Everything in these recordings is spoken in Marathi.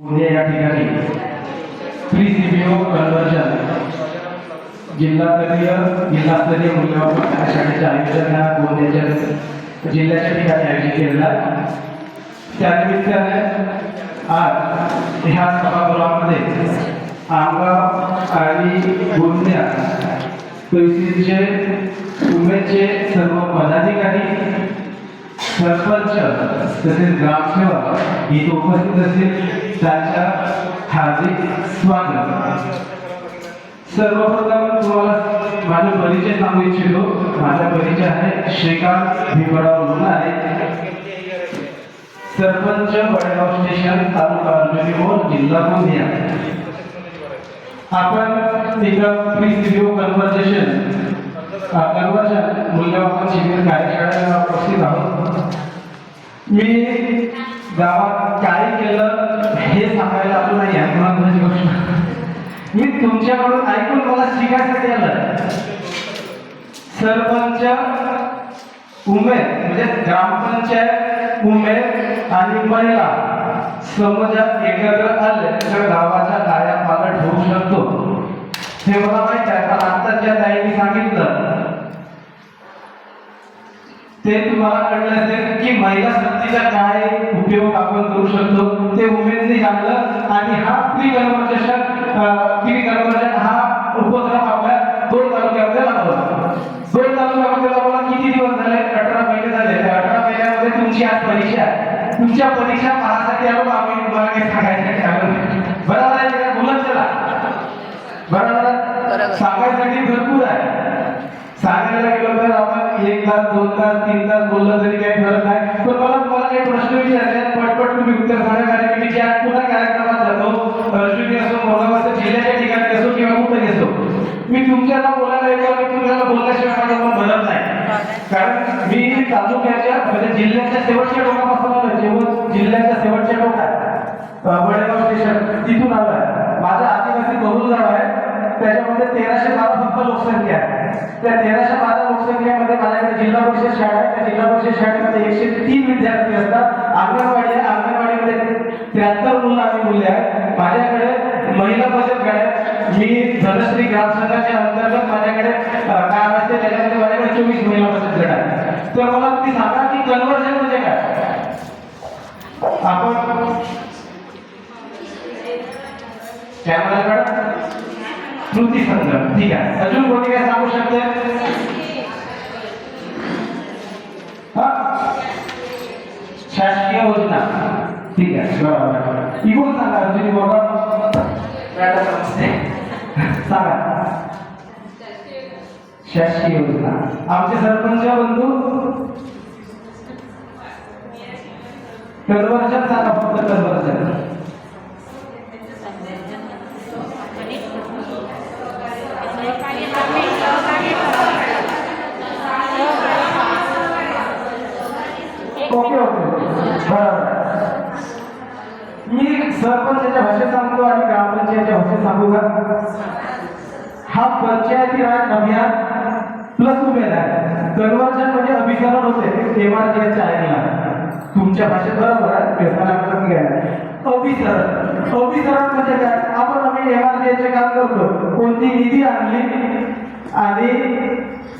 उद्या या ठिकाणी श्री सीबीओ कन्वर्जन जिल्हास्तरीय जिल्हास्तरीय मूल्यमापन या शाळेचे आयोजन या गोंदियाच्या जिल्ह्याच्या ठिकाणी आयोजित केलेला आहे. त्यानिमित्ताने आज ह्या सभागृहामध्ये आमगाव आणि गोंदिया परिस्थितीचे उमेदचे सर्व पदाधिकारी सरपंच तसेच ग्रामसेवक इथे उपस्थित असतील त्याच्या हार्दिक स्वागत. सर्वप्रथम तुम्हाला माझा परिचय सांगू इच्छितो. माझा परिचय आहे श्रीकांत भीमराव लोणारे सरपंच वडगाव स्टेशन तालुका अर्जुनी मोर जिल्हा गोंदिया. आपण इथं प्री व्हिडिओ कन्व्हर्सेशन कन्वर्जन मूल्यमापन शिबिर कार्यशाळेला उपस्थित आहोत. मी गावात काय केलं हे सांगायला आलो नाही आहे महत्वाची गोष्ट मी तुमच्याकडून ऐकून मला शिकायसाठी आलं सरपंच उमेद म्हणजे ग्रामपंचायत उमेद आणि महिला समाजात एकत्र आले तर गावाच्या दाया पालट होऊ शकतो. हे मला माहीत आहे पण आता ज्या ताईंनी सांगितलं. ते तुम्हाला कळलं असेल की महिला शक्तीचा काय उपयोग आपण करू शकतो. ते उमेदने सांगलं आणि हा प्री कन्व्हर्सेशन प्री कन्व्हर्जन हा उपक्रम आपल्या दोन तालुक्यामध्ये राबवला. दोन तालुक्यामध्ये राबवला किती दिवस झाले? अठरा महिने झाले. त्या अठरा महिन्यामध्ये तुमची आज परीक्षा आहे. तुमच्या परीक्षा पाहण्यासाठी आलो आम्ही तुम्हाला काही सांगायसाठी आलो बरोबर आहे? बोलत चला बरोबर? सांगायसाठी भरपूर आहे सांगायला गेलो तर आपण एक तास दोन तास तीन तास बोललं तरी काही फरक नाही. पण मला मला काही प्रश्न विचारले पटपट तुम्ही उत्तर सांगा कारण की मी ज्या पुन्हा कार्यक्रमात जातो अर्जुनी असो कोल्हापूर जिल्ह्याच्या ठिकाणी असो किंवा कुठे असो मी तुमच्याला बोलायला येतो आणि तुम्हाला बोलल्याशिवाय माझा मन भरत नाही. कारण मी तालुक्याच्या म्हणजे जिल्ह्याच्या शेवटच्या टोकापासून आलो जेव्हा जिल्ह्याच्या शेवटच्या टोकात वडेगाव स्टेशन तिथून आलोय. माझा आदिवासी बहुल गाव आहे. त्याच्यामध्ये तेराशे बारा फक्त लोकसंख्या आहे. त्या तेराशे बारा लोकसंख्येमध्ये माझ्याकडे जिल्हा परिषद शाळा आहे. त्या जिल्हा परिषद शाळेमध्ये एकशे तीन विद्यार्थी असतात. अंगणवाडी आहे. अंगणवाडीमध्ये त्र्याहत्तर मुलं आम्ही मुले आहेत. माझ्याकडे महिला बचत गट आहे मी धनश्री ग्रामसंघाच्या अंतर्गत माझ्याकडे अं, काय असते. त्याच्यामध्ये माझ्याकडे चोवीस महिला बचत गट आहे तर मला ती सांगा की कन्व्हर्जन म्हणजे काय? आपण कॅमेराकडे कृती संदर्भ ठीक आहे. अजून कोणी काय सांगू शकते? शासकीय योजना. ठीक आहे. बरोबर इकडून सांगा अजून बरोबर. सांगा. शासकीय योजना. आमचे सरपंच बंधू? कन्वर्जन सांगा फक्त कन्वर्जन ओके ओके बरोबर मी ग्रामपंचायतच्या भाषेत सांगतो आणि ग्रामपंचायतच्या भाषेत सांगू का? हा पंचायती राज अभियान प्लस उमेद आहे कन्वर्जन म्हणजे अभिसरण होते एम आर जी आहे तुमच्या भाषेत बरोबर आहे व्यसना आपलं अभिसरण. अभिसरण म्हणजे काय? आपण आम्ही एम आर चे काम करतो. कोणती निधी आणली? आणि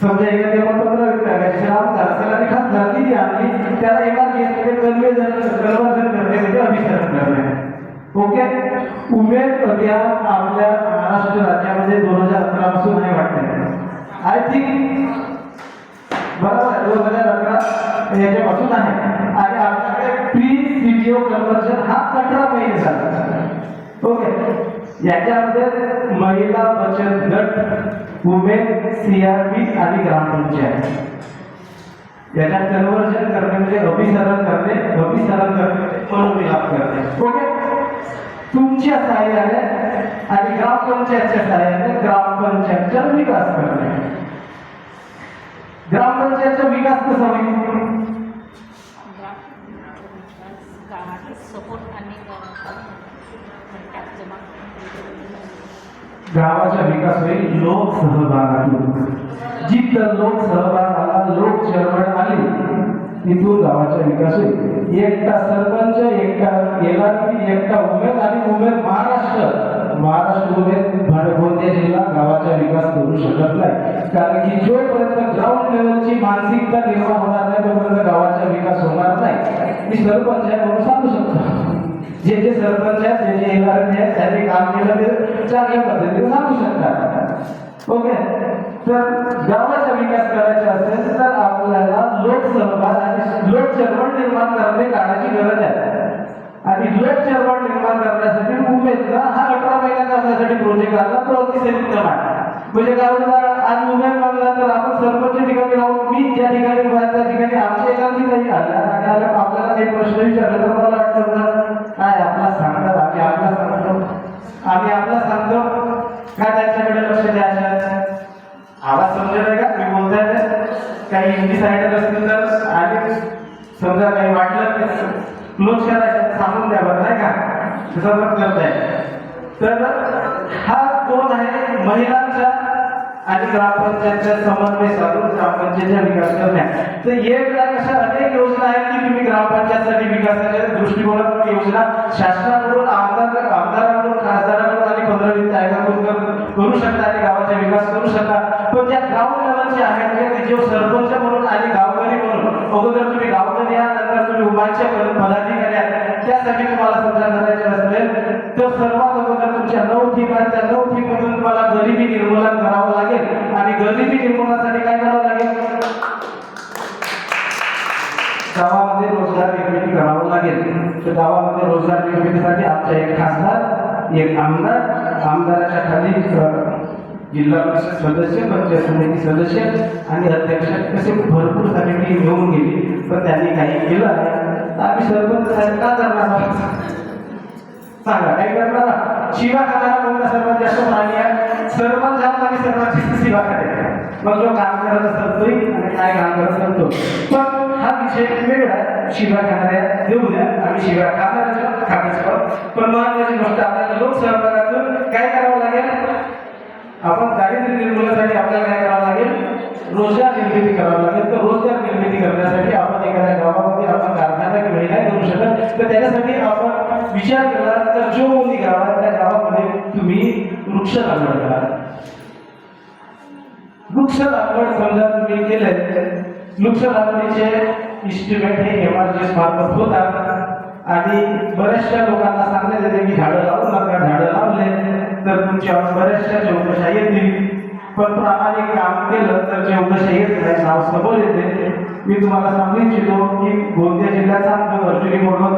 समजा एखाद्या पंधरा विभागाची राम दासाला खासदार निधी आणली त्याला एम आरमध्ये कन्व्हर्जन कन्वर्जन करणे म्हणजे अभिसरण करणे ओके? उमेद अभियान आपल्या महाराष्ट्र राज्यामध्ये दोन हज़ार अकरा पासून आहे वाटते आय थिंक बरोबर दोन हज़ार प्री कन्वर्जन अठरा ओके? महिला बचत गट सीआरपी आणि ग्रामपंचायत कन्वर्जन करणे म्हणजे अभिसरण करणे अभिसरण मनोमिलाप करणे ओके? तुमच्या सहाय्याने आणि ग्रामपंचायतच्या सहाय्याने ग्रामपंचायतचा विकास करणे. ग्रामपंचायतचा विकास कसा होईल? गावाचा विकास होईल लोकसहभागातून. जिथं लोकसहभागाला लोक चळवळ आली तिथून गावाचा विकास. होईल एकटा सरपंच एकटा एलआरपी एकटा उमेद आणि उमेद महाराष्ट्र. महाराष्ट्र जिल्हा गावाचा विकास करू शकत नाही. कारण की जोपर्यंत ग्राउंड लेवलची मानसिकता निर्माण होणार नाही तोपर्यंत गावाचा विकास होणार नाही. मी सरपंच आहे म्हणून सांगू शकतो. जे जे सरपंच आहेत जे जे एलआरपी आहेत त्यांनी काम केलं ते चांगल्या पद्धतीने सांगू शकतात. ओके? तर गावाचा विकास करायचा असेल तर आपल्याला लोकसहभाग आणि लोक निर्माण करणे काळाची गरज आहे. आणि लोक चळवळ निर्माण करण्यासाठी उमेदला हा अठरा महिन्याचा करण्यासाठी प्रोजेक्ट आला तो अतिशय उत्तम म्हणजे काय आज उमेद मागला तर आपण सरपंच ठिकाणी राहून मी ज्या ठिकाणी त्या ठिकाणी आमच्या एकांती नाही आल्या आणि आल्या आपल्याला काही प्रश्न विचारला तर मला वाटतं काय आपला सांगतात आम्ही आपला सांगतो आम्ही आपला सांगतो काय त्यांच्याकडे लक्ष द्यायचं? आवाज आहे का? मी बोलताय काही हिंदी साईडर असतील तर आणि समजा काही वाटलं तर क्लोज करायचं सांगून द्या बरं नाही का? तसं पण करताय तर हा कोण आहे? महिलांचा आणि ग्रामपंचायतच्या समन्वय साधून ग्रामपंचायतचा विकास करण्या. तर एक अशा अनेक योजना आहेत की तुम्ही ग्रामपंचायतसाठी विकासाच्या दृष्टिकोनातून योजना शासनाकडून आमदार आमदाराकडून खासदाराकडून आणि पंधरा वित्त आयोगाकडून करू शकता आणि गावाचा विकास करू शकता. पण ज्या ग्राउंड लेवलचे आहेत म्हणजे जे सरपंच म्हणून आणि गावकरी म्हणून अगोदर तुम्ही गावकरी या नंतर तुम्ही उभारचे पदाधिकारी त्यासाठी तुम्हाला सध्या करायचे असेल तर सर्वात अगोदर तुमच्या नऊ ठीक आहेत त्या नऊ ठीक मधून तुम्हाला गरिबी निर्मूलन करावं लागेल. आणि गरिबी निर्मूलनासाठी काय करावं लागेल? गावामध्ये रोजगार निर्मिती करावं लागेल. तर गावामध्ये रोजगार निर्मितीसाठी आमच्या एक खासदार एक आमदार आमदाराच्या खाली जिल्हा परिषद सदस्य पंचायत समिती सदस्य आणि अध्यक्ष असे भरपूर समिती घेऊन गेली. पण त्यांनी काही केलं आहे तर आम्ही सरपंच साहेब का करणार? आहोत? सांगा काय करणार? आहात? शिवा खाणारा कोणता सर्वात जास्त प्राणी आहे? सरपंच झाला आणि सर्वात जास्त शिवा खाते मग जो काम करत असेल आणि काय काम करत असेल पण हा विषय वेगळा आहे. शिवा खाणाऱ्या देऊ द्या. आम्ही शिवा खाणाऱ्याच्या खाण्याचं पण महत्वाची गोष्ट आपल्याला लोकसहभागातून काय करावं लागेल? आपण दारिद्र्य निर्मूलनासाठी आपल्याला काय करावं लागेल? रोजगार निर्मिती करावं लागेल. तर रोजगार निर्मिती करण्यासाठी आपण एखाद्या गावामध्ये आपण कारखाना किंवा नाही करू शकत. तर त्याच्यासाठी आपण विचार केला तर जो मुली गाव त्या गावामध्ये तुम्ही वृक्ष लागवड करा वृक्ष लागवड समजा तुम्ही केले वृक्ष लागवडीचे इस्टिमेट हे एम आर जी मार्फत होतात. आणि बऱ्याचशा लोकांना सांगण्यात येते की झाडं लावू नका झाडं लावले तर तुमच्यावर बऱ्याचशा चौकशा येतील. पण प्रामाणिक काम केलं तर चौकशा येत नाही नाव समोर येते. मी तुम्हाला सांगू इच्छितो की गोंदिया जिल्ह्याचा सांगतो मोडवा मोडगाव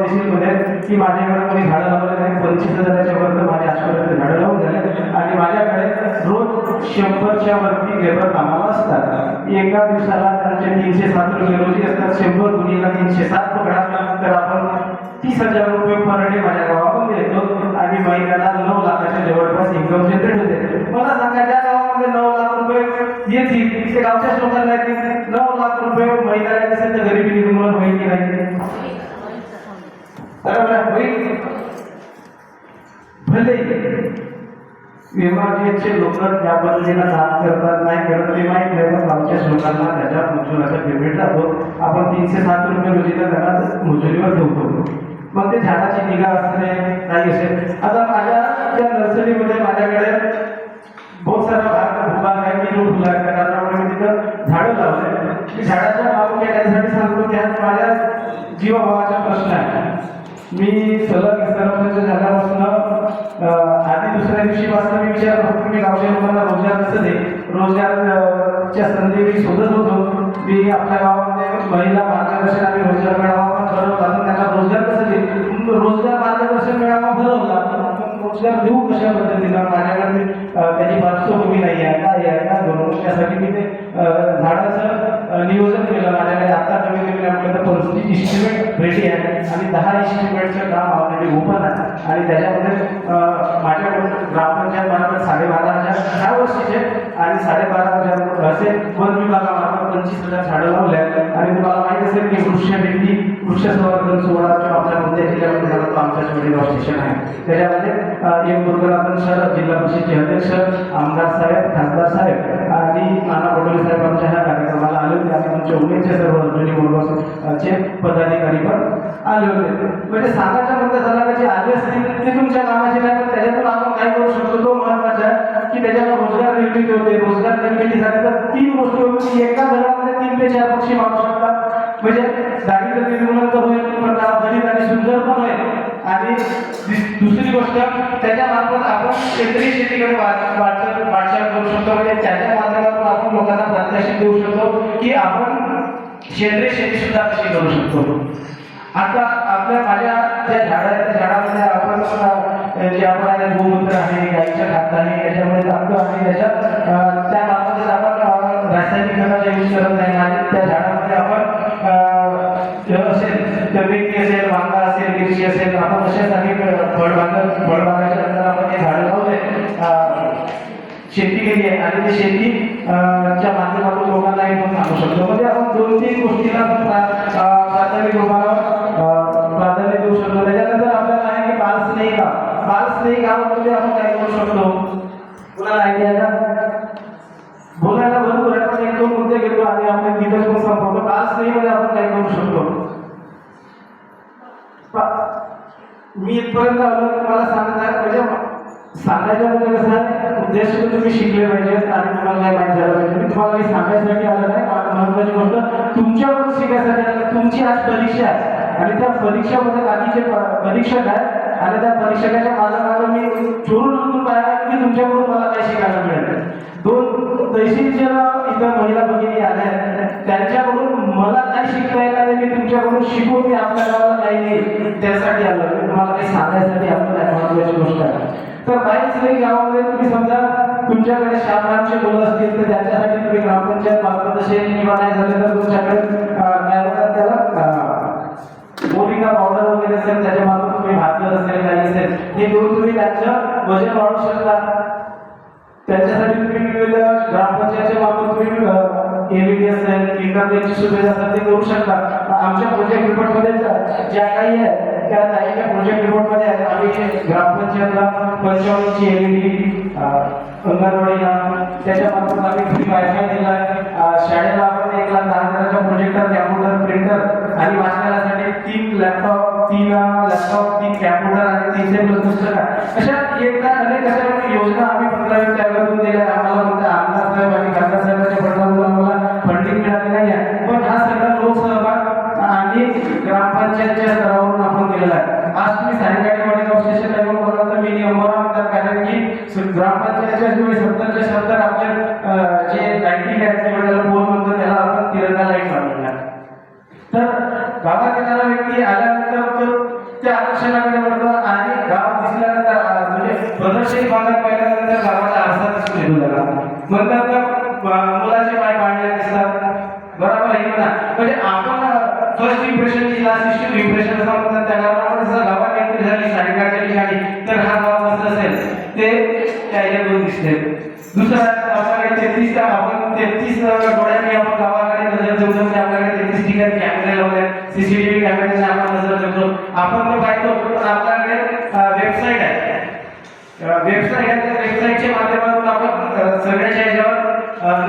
की माझ्याकडे कोणी झाडं लावले नाही पंचवीस हजाराच्या वरती माझ्या आजपर्यंत झाडं लावून झाले. आणि माझ्याकडे रोज शंभरच्या वरती लेबर कामाला असतात. एका दिवसाला त्यांचे तीनशे सात रुपये रोजी असतात शंभर गुणीला तीनशे सात पकडा. तर आपण तीस हजार रुपये पर डे माझ्या गावामध्ये येतो आणि महिन्याला नऊ लाखाच्या जवळपास इन्कम जनरेट होते. मला सांगा त्या गावामध्ये नऊ लाख रुपये येतील ते गावच्याच लोकांना येतील नऊ लाख रुपये महिन्याला असेल तर गरिबी निर्मूलन होईल की नाही बरोबर होईल भले. विभागीयचे लोक त्या पद्धतीनं काम करतात नाही करत. ते माहीत नाही पण गावच्याच लोकांना त्याच्या मजुराचा पेमेंट जातो आपण तीनशे सात रुपये रोजीला त्यांना मजुरीवर ठेवतो मग ते झाडाची निगा असणे नाही असेल. आता माझ्या त्या नर्सरीमध्ये माझ्याकडे बहुत सारा भाग भूभाग आहे की जो फुलाच्या कारणामुळे मी तिथं झाडं लावले मी झाडाच्या बाबूत यासाठी सांगतो त्यात माझ्या जीवभावाचा प्रश्न आहे. मी सलग सरपंच झाल्यापासून आधी दुसऱ्या दिवशीपासून मी विचार करतो की मी गावच्या लोकांना रोजगार कसं दे रोजगार च्या संधी मी शोधत होतो. मी आपल्या गावामध्ये महिला मार्गदर्शन आणि रोजगार मिळावा पण ठरवला तर त्यांना रोजगार कसं दे रोजगार मार्गदर्शन मिळावा भरवला पण देऊ कशा पद्धतीनं माझ्याकडे अं, त्याची पार्श्वभूमी नाही आहे काय आहे काय बनवून त्यासाठी मी ते झाडाचं नियोजन केलं माझ्याकडे. आत्ता कमी कमी आपल्याकडे पंचवीस इस्टिमेट रेडी आहे आणि दहा इस्टिमेटचं काम ऑलरेडी ओपन आहे. आणि त्याच्यामध्ये माझ्याकडून ग्रामपंचायत मार्फत साडेबारा हजार ह्या वर्षीचे आणि साडेबारा हजार असे वन विभागामार्फत पंचवीस हजार झाडं लावले आणि तुम्हाला माहिती असेल की वृक्षवेदी वृक्ष सोहळा किंवा आपल्या कोणत्या जिल्ह्यामध्ये झाला तो आमच्या वडील स्टेशन आहे. त्याच्यामध्ये अं, एम दुर्गानाथन सर जिल्हा परिषदचे अध्यक्ष आमदार साहेब खासदार साहेब आणि नाना पटोले साहेब आमच्या ह्या कार्यक्रमाला आले होते. आणि आमच्या उमेदचे सर्व अर्जुनी चे पदाधिकारी पण आले होते. म्हणजे सांगायचा मुद्दा झाला का जे आले असतील ते तुमच्या कामाचे नाही पण त्याच्यातून आपण काय करू शकतो? तो महत्त्वाचा आहे की त्याच्याला रोजगार निर्मिती होते. रोजगार निर्मिती झाली तर तीन गोष्टी होती. एका घरामध्ये तीन ते चार पक्षी मारू शकतात. म्हणजे दारिद्र्य निर्मूलन तर होईल पण दलित आणि सुंदर पण होईल आणि दुसरी गोष्ट त्याच्या मार्फत आपण सेंद्रिय शेतीकडे वाटचाल वाटचाल करू शकतो. म्हणजे त्याच्या माध्यमातून आपण लोकांना प्रात्यक्षिक देऊ शकतो की आपण सेंद्रिय शेती सुद्धा कशी करू शकतो. आता आपल्या माझ्या ज्या झाडं आहेत त्या झाडामध्ये आपण जे आपण आहे गोमूत्र आहे गाईच्या खात आहे याच्यामध्ये टाकतो आणि त्याच्यात त्या मार्फतच आपण रासायनिक खताचा यूज करत नाही आणि त्या झाडामध्ये आपण अं, असेल तर मेथी असेल वांगा असेल मिरची असेल आपण असेच अनेक फळबाग फळबागाच्या नंतर आपण हे झाडं लावले. शेती केली आहे. आणि ती शेती च्या माध्यमातून तुम्ही शिकले पाहिजेत आणि तुम्हाला काय माहिती झालं पाहिजे. मी तुम्हाला काही सांगायसाठी आलं नाही महत्वाची म्हणजे गोष्ट तुमच्याकडून शिकायसाठी आलं तुमची आज परीक्षा आहे. आणि त्या परीक्षामध्ये बाकीचे परीक्षक आहेत आणि त्या परीक्षकाच्या माझ्या मागं मी चोरून लुटून पाहिला की तुमच्याकडून मला काय शिकायला मिळेल. दोन तहसीलच्या इथं महिला भगिनी आल्या. आहेत त्यांच्याकडून मला काय शिकता येणार मी तुमच्याकडून शिकून मी आपल्या गावाला काही नाही. त्यासाठी आलो. मी तुम्हाला काही सांगायसाठी आलो नाही. महत्वाची गोष्ट आहे. तर काहीच नाही गावामध्ये तुम्ही समजा तुमच्याकडे शामरामचे मुलं असतील तर त्यांच्यासाठी तुम्ही ग्रामपंचायत मार्फत असे किंवा नाही झाले. तर तुमच्याकडे काय म्हणतात त्याला? अं, पावडर वगैरे असेल त्याच्या मार्फत तुम्ही भाजलं असेल काही असेल. हे दोन तुम्ही त्यांचं वजन वाढू शकता. त्याच्यासाठी तुम्ही वेगवेगळ्या ग्रामपंचायतच्या वापर तुम्ही एलईडी असेल इंटरनेटची सुविधा असेल ते करू शकता. आमच्या प्रोजेक्ट रिपोर्टमध्ये ज्या काही आहे त्या ताईच्या प्रोजेक्ट रिपोर्टमध्ये आहेत. आम्ही ग्रामपंचायतला पंचावन्नची एलईडी अंगणवाडीला त्याच्या मार्फत आम्ही फ्री वायफाय दिला आहे शाळेला एक लाख दहा हजाराचा प्रोजेक्टर कॅम्प्युटर प्रिंटर आणि वाचनालयासाठी तीन लॅपटॉप तीन लॅपटॉप तीन कॅम्प्युटर आणि तीनशे प्लस पुस्तकं. अशा एकदा अनेक अशा योजना आम्ही पंधरावी त्याकडून दिल्या आम्हाला म्हणते आमदार साहेब आणि खासदार साहेबांच्या फंडामधून आम्हाला फंडिंग मिळाली नाही आहे. पण हा सगळा लोकसहभाग आणि ग्रामपंचायतच्या स्तरावरून आपण दिलेला आहे. आज तुम्ही सायंकाळी वडगाव अवशेष लागून बोलाल तर मी नियम कारण की ग्रामपंचायतच्या तुम्ही सत्तरच्या शब्द म्हणतात म्हणजे आपण फर्स्ट इम्प्रेशन की लास्ट इम्प्रेशन असं म्हणतात त्या गावामध्ये जर गावात एंट्री झाली साडेकाठच्या ठिकाणी तर हा गाव कसं असेल. ते त्या याच्यातून दिसले. दुसरा आपल्याकडे तेहतीस आपण तेहतीस डोळ्यांनी आपण गावाकडे नजर ठेवतो म्हणजे आपल्याकडे तेहतीस ठिकाणी कॅमेरे लावले सीसीटीव्ही कॅमेऱ्याने आपण नजर ठेवतो आपण तो पाहतो पण आपल्याकडे वेबसाईट आहे. वेबसाईट आहे त्या वेबसाईटच्या माध्यमातून आपण सगळ्याच्या ह्याच्यावर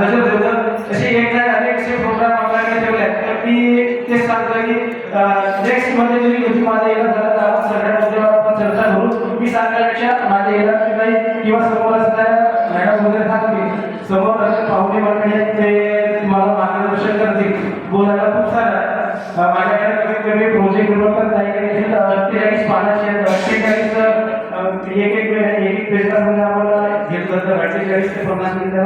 नजर ठेवतो असे एक अनेकशे अनेक असे प्रोग्राम आपल्याकडे तर मी ते सांगतो की नेक्स्टमध्ये जरी माझ्या येणं तर आपण सगळ्या आपण चर्चा करू. मी सांगण्यापेक्षा माझ्या येणार नाही किंवा समोर असणाऱ्या मॅडम वगैरे सांगतील समोर असं पाहुणे मंडळी ते तुम्हाला मार्गदर्शन करतील. बोलायला खूप सारं माझ्याकडे कमीत कमी प्रोजेक्ट रिपोर्ट काही अठ्ठेचाळीस पानाचे आहेत अठ्ठेचाळीस एक एक एक एक पेजला आपण घेतलं तर अठ्ठेचाळीस ते पन्नास मिनिटं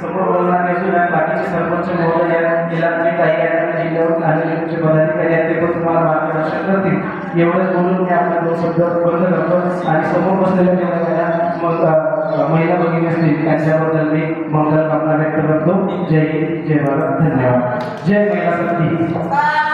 समोर नाही बाकीचे सरपंच महोदय आहेत जिल्हाधिकारी आहेत आणि जिल्ह्यावरून आलेले तुमचे पदाधिकारी आहेत ते पण तुम्हाला मार्गदर्शन करतील. एवढंच बोलून मी आपला दोन शब्द बंद करतो आणि समोर बसलेल्या ज्या मग महिला भगिनी असतील त्यांच्याबद्दल मी मंगल कामना व्यक्त करतो. जय हिंद जय भारत धन्यवाद. जय महिला शक्ती